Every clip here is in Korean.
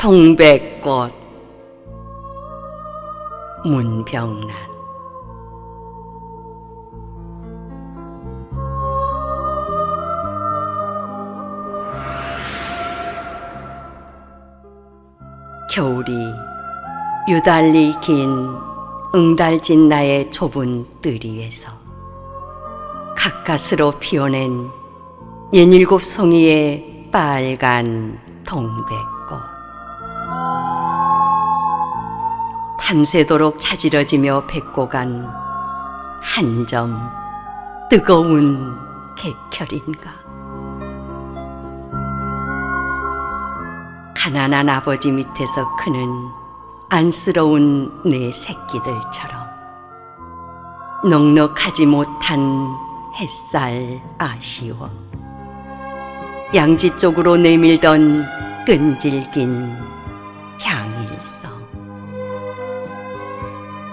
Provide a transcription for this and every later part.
동백꽃 문병란. 겨울이 유달리 긴 응달진 나의 좁은 뜰 위에서 가까스로 피어낸 예닐곱 송이의 빨간 동백 밤새도록 차지러지며 뱉고 간 한 점 뜨거운 객혈인가? 가난한 아버지 밑에서 크는 안쓰러운 내 새끼들처럼 넉넉하지 못한 햇살 아쉬워 양지 쪽으로 내밀던 끈질긴 향일성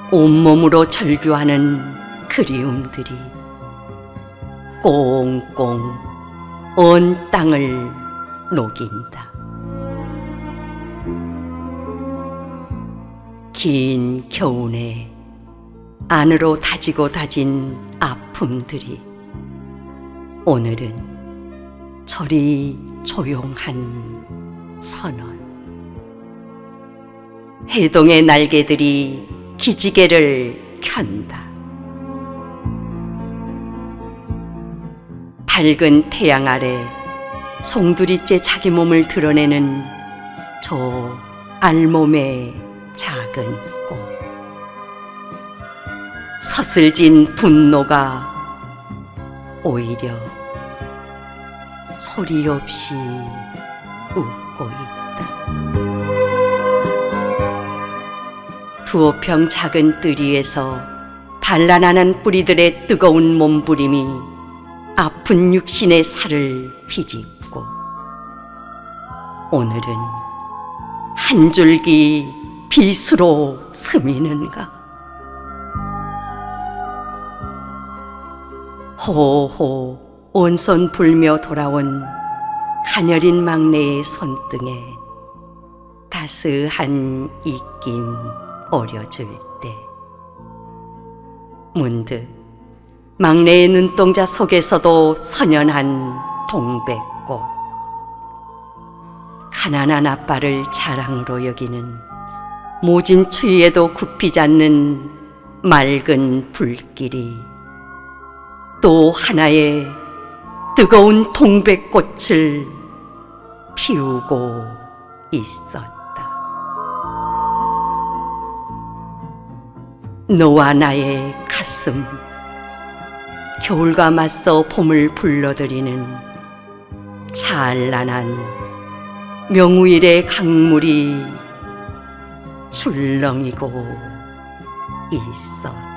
온몸으로 절규하는 그리움들이 꽁꽁 온 땅을 녹인다. 긴 겨운에 안으로 다지고 다진 아픔들이 오늘은 저리 조용한 선언. 해동의 날개들이 기지개를 켠다. 밝은 태양 아래 송두리째 자기 몸을 드러내는 저 알몸의 작은 꽃. 서슬진 분노가 오히려 소리 없이 웃고 있다. 두어 평 작은 뜰 위에서 반란하는 뿌리들의 뜨거운 몸부림이 아픈 육신의 살을 비집고 오늘은 한 줄기 비수로 스미는가? 호호 온손 불며 돌아온 가녀린 막내의 손등에 따스한 입김 오려줄 때 문득 막내의 눈동자 속에서도 선연한 동백꽃 가난한 아빠를 자랑으로 여기는 모진 추위에도 굽히지 않는 맑은 불길이 또 하나의 뜨거운 동백꽃을 피우고 있었다. 너와 나의 가슴, 겨울과 맞서 봄을 불러들이는 찬란한 명우일의 강물이 출렁이고 있었다.